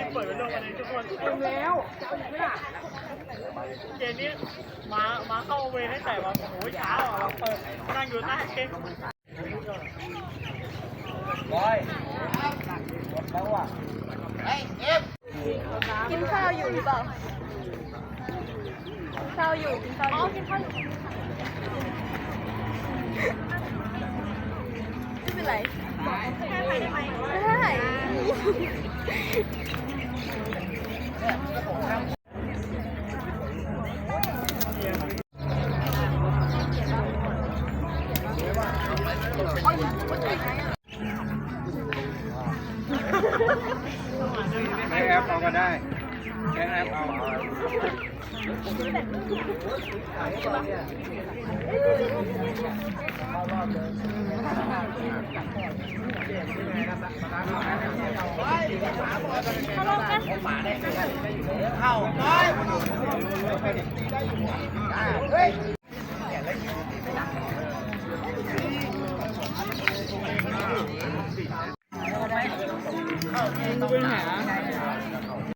ได้เปิดเป็นโลกอันนี้ทุกคนเต็มแล้วจะเอาอีกไหมล่ะเกมนี้มามาเข้าเวรตั้แต่แบบโอ้ยเช้าอะเราเปิดนั่งอยู่หน้าเกมบอยหมดแล้วอะกินข้าวอยู่หรือเปล่ากินข้าวอยู่กินข้าวอยู่อ๋อกินข้าวอยู่ไม่เป็นไรแค่ได้ไหมได้ ใช้แอปเอาก็ได้ใช้แอปเอาเเข้าน้อยเฮ้ยเป็นไหา